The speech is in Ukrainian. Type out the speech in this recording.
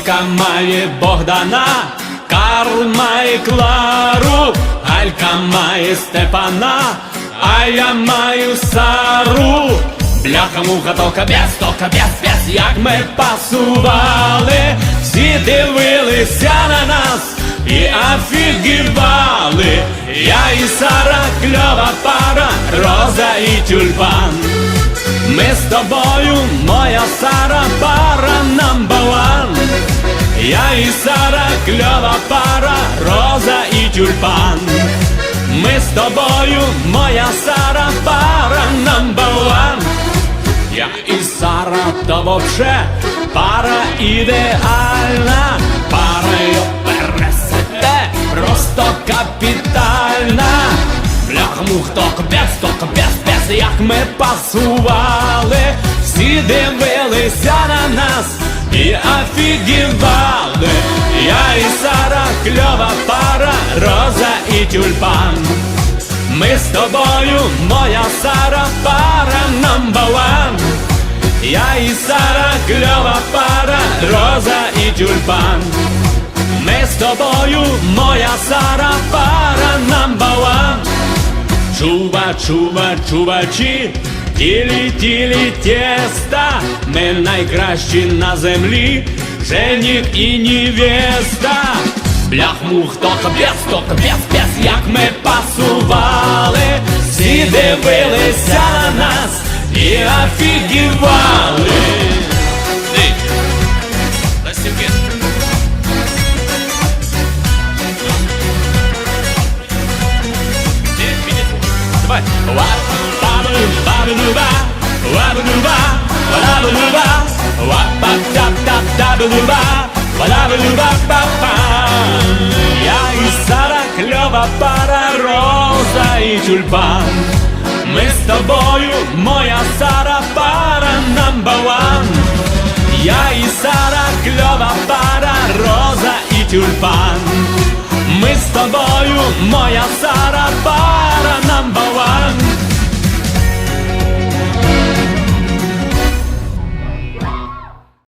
Олька має Богдана, Карл має Клару, Галька має Степана, а я маю Сару. Бляха муха, то кабець, то кабець, пець, як ми пасували, всі дивилися на нас і офігівали. Я і Сара, кльова пара, роза і тюльпан. Ми з тобою, моя Сара, пара number one Я і Сара, кльова пара, роза і тюльпан. Ми з тобою, моя Сара, пара one Я і Сара, то вообще пара ідеальна, парою пересете, просто капітальна. Бляхмух, то капець, то капець, пець, як ми пасували, всі дивилися на нас і офігівали. Я і Сара, кльова пара, роза і тюльпан. Ми з тобою, моя Сара, пара number one Я і Сара, кльова пара, роза і тюльпан. Ми з тобою, моя Сара, пара number one Чува, чува, чувачі, тілі, тілі, тіста, ми найкращі на землі, жених і невеста. Блях мух, то капець, то капець, пець, як ми пасували, всі дивилися на нас і офігівали. Ей, Ластівки. Давай. Ва-ба-ба-ба-ба, ва-ба-ба-ба, ва-ба-ба-ба, ва-ба-тап-тап-тап-ба-ба, ва-ба-ба-ба-ба-ба. Я і Сара, кльова пара, роза і тюльпан. Ми з тобою, моя Сара, пара one. Я і Сара, кльова пара, роза і тюльпан. Ми з тобою, моя Сара,